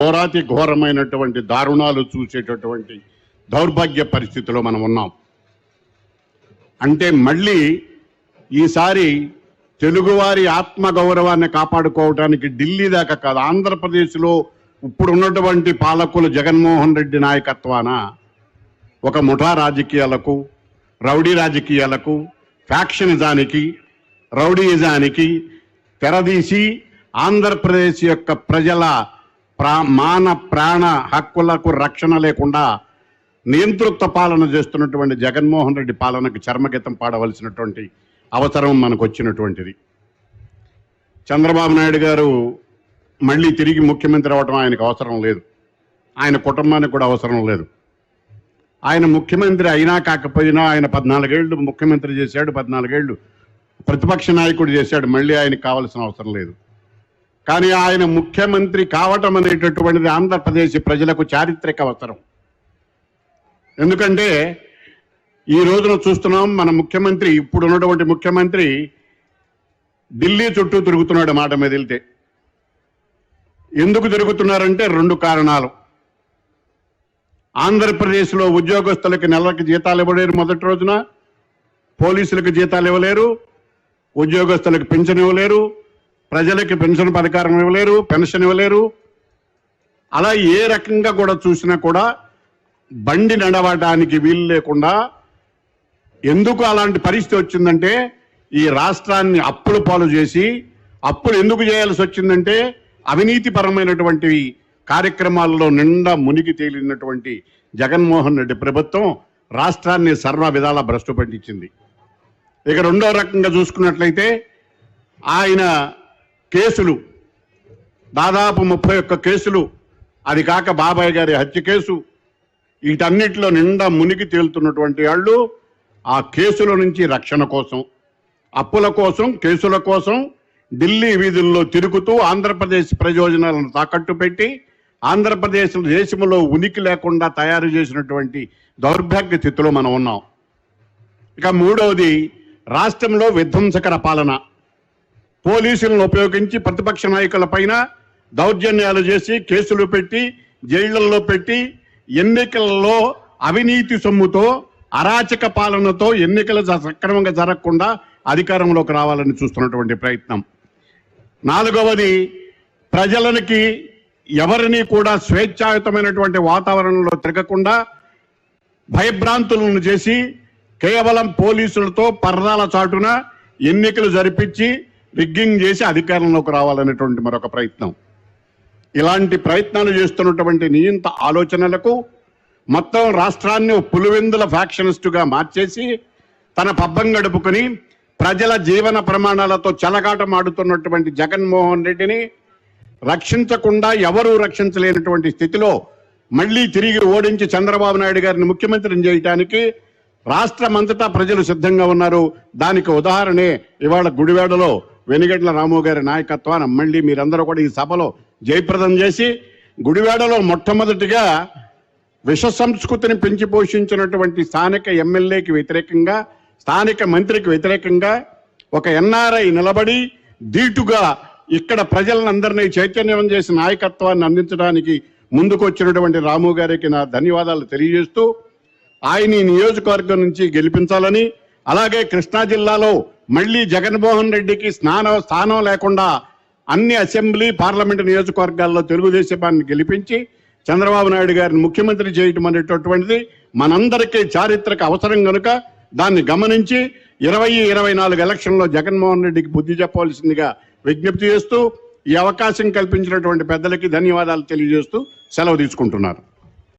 ఘోరాతి ఘోరమైనటువంటి దారుణాలు చూసేటటువంటి దౌర్భాగ్య పరిస్థితిలో మనం ఉన్నాం. అంటే మళ్ళీ ఈసారి తెలుగువారి ఆత్మగౌరవాన్ని కాపాడుకోవడానికి ఢిల్లీ దాకా కాదు ఆంధ్రప్రదేశ్లో ఇప్పుడు ఉన్నటువంటి పాలకులు జగన్మోహన్ రెడ్డి నాయకత్వాన ఒక ముఠా రాజకీయాలకు రౌడీ రాజకీయాలకు ఫ్యాక్షనిజానికి రౌడీయిజానికి తెరదీసి ఆంధ్రప్రదేశ్ యొక్క ప్రజల ప్రా మాన ప్రాణ హక్కులకు రక్షణ లేకుండా నియంతృత్వ పాలన చేస్తున్నటువంటి జగన్మోహన్ రెడ్డి పాలనకు చర్మగీతం పాడవలసినటువంటి అవసరం మనకు వచ్చినటువంటిది చంద్రబాబు నాయుడు గారు మళ్ళీ తిరిగి ముఖ్యమంత్రి అవ్వటం ఆయనకు అవసరం లేదు. ఆయన కుటుంబానికి కూడా అవసరం లేదు. ఆయన ముఖ్యమంత్రి అయినా కాకపోయినా ఆయన పద్నాలుగేళ్ళు ముఖ్యమంత్రి చేశాడు పద్నాలుగేళ్ళు ప్రతిపక్ష నాయకుడు చేశాడు మళ్ళీ ఆయనకు కావాల్సిన అవసరం లేదు. కానీ ఆయన ముఖ్యమంత్రి కావటం అనేటటువంటిది ఆంధ్రప్రదేశ్ ప్రజలకు చారిత్రక అవసరం. ఎందుకంటే ఈ రోజున చూస్తున్నాం మన ముఖ్యమంత్రి ఇప్పుడు ఉన్నటువంటి ముఖ్యమంత్రి ఢిల్లీ చుట్టూ తిరుగుతున్నాడు మాట మీద వెళ్తే. ఎందుకు తిరుగుతున్నారంటే రెండు కారణాలు. ఆంధ్రప్రదేశ్లో ఉద్యోగస్తులకు నెలకి జీతాలు ఇవ్వలేరు మొదటి రోజున పోలీసులకు జీతాలు ఇవ్వలేరు ఉద్యోగస్తులకు పెన్షన్ ఇవ్వలేరు ప్రజలకి పెన్షన్ పథకారం ఇవ్వలేరు పెన్షన్ ఇవ్వలేరు. అలా ఏ రకంగా కూడా చూసినా కూడా బండి నడవడానికి వీలు లేకుండా ఎందుకు అలాంటి పరిస్థితి వచ్చిందంటే ఈ రాష్ట్రాన్ని అప్పులు పాలు చేసి అప్పులు ఎందుకు చేయాల్సి వచ్చిందంటే అవినీతిపరమైనటువంటి కార్యక్రమాలలో కార్యక్రమాల్లో నిండా మునిగి తేలినటువంటి జగన్మోహన్ రెడ్డి ప్రభుత్వం రాష్ట్రాన్ని సర్వ విధాల భ్రష్టు పట్టించింది. ఇక రెండో రకంగా చూసుకున్నట్లయితే ఆయన కేసులు. దాదాపు ముప్పై ఒక్క కేసులు. అది కాక బాబాయ్ గారి హత్య కేసు. వీటన్నిటిలో నిండా మునిగి తేలుతున్నటువంటి వాళ్ళు ఆ కేసుల నుంచి రక్షణ కోసం అప్పుల కోసం కేసుల కోసం ఢిల్లీ వీధుల్లో తిరుగుతూ ఆంధ్రప్రదేశ్ ప్రయోజనాలను తాకట్టు పెట్టి ఆంధ్రప్రదేశ్ దేశంలో ఉనికి లేకుండా తయారు చేసినటువంటి దౌర్భాగ్య స్థితిలో మనం ఉన్నాం. ఇక మూడవది రాష్ట్రంలో విధ్వంసకర పాలన. పోలీసులను ఉపయోగించి ప్రతిపక్ష నాయకుల పైన దౌర్జన్యాలు చేసి కేసులు పెట్టి జైళ్ళలో పెట్టి ఎన్నికలలో అవినీతి సొమ్ముతో అరాచక పాలనతో ఎన్నికలు సక్రమంగా జరగకుండా అధికారంలోకి రావాలని చూస్తున్నటువంటి ప్రయత్నం. నాలుగవది ప్రజలనికి ఎవరిని కూడా స్వేచ్ఛాయుతమైనటువంటి వాతావరణంలో తిరగకుండా భయభ్రాంతులను చేసి కేవలం పోలీసులతో పర్రాల చాటున ఎన్నికలు జరిపించి రిగ్గింగ్ చేసి అధికారంలోకి రావాలనేటువంటి మరొక ప్రయత్నం. ఇలాంటి ప్రయత్నాలు చేస్తున్నటువంటి నియంత ఆలోచనలకు మొత్తం రాష్ట్రాన్ని పులివెందుల ఫ్యాక్షనిస్టుగా మార్చేసి తన పబ్బం గడుపుకొని ప్రజల జీవన ప్రమాణాలతో చెలగాటమాడుతున్నటువంటి జగన్మోహన్ రెడ్డిని రక్షించకుండా ఎవరూ రక్షించలేనటువంటి స్థితిలో మళ్ళీ తిరిగి ఓడించి చంద్రబాబు నాయుడు గారిని ముఖ్యమంత్రిని చేయటానికి రాష్ట్రమంతటా ప్రజలు సిద్ధంగా ఉన్నారు. దానికి ఉదాహరణే ఇవాళ గుడివాడలో వెనుగడ్ల రాము గారి నాయకత్వాన మళ్ళీ మీరందరూ కూడా ఈ సభలో జయప్రదం చేసి గుడివాడలో మొట్టమొదటిగా విష సంస్కృతిని పెంచి పోషించినటువంటి స్థానిక ఎమ్మెల్యేకి వ్యతిరేకంగా స్థానిక మంత్రికి వ్యతిరేకంగా ఒక ఎన్ఆర్ఐ నిలబడి ధీటుగా ఇక్కడ ప్రజలందరినీ చైతన్యం చేసి నాయకత్వాన్ని అందించడానికి ముందుకొచ్చినటువంటి రాము గారికి నా ధన్యవాదాలు తెలియజేస్తూ ఆయన ఈ నియోజకవర్గం నుంచి గెలిపించాలని అలాగే కృష్ణా జిల్లాలో మళ్ళీ జగన్మోహన్ రెడ్డికి స్నానం స్థానం లేకుండా అన్ని అసెంబ్లీ పార్లమెంట్ నియోజకవర్గాల్లో తెలుగుదేశాన్ని గెలిపించి చంద్రబాబు నాయుడు గారిని ముఖ్యమంత్రి చేయటం అనేటటువంటిది మనందరికీ చారిత్రక అవసరం కనుక దాన్ని గమనించి ఇరవై ఇరవై నాలుగు ఎలక్షన్లో జగన్మోహన్ రెడ్డికి బుద్ధి చెప్పవలసిందిగా విజ్ఞప్తి చేస్తూ ఈ అవకాశం కల్పించినటువంటి పెద్దలకి ధన్యవాదాలు తెలియజేస్తూ సెలవు తీసుకుంటున్నారు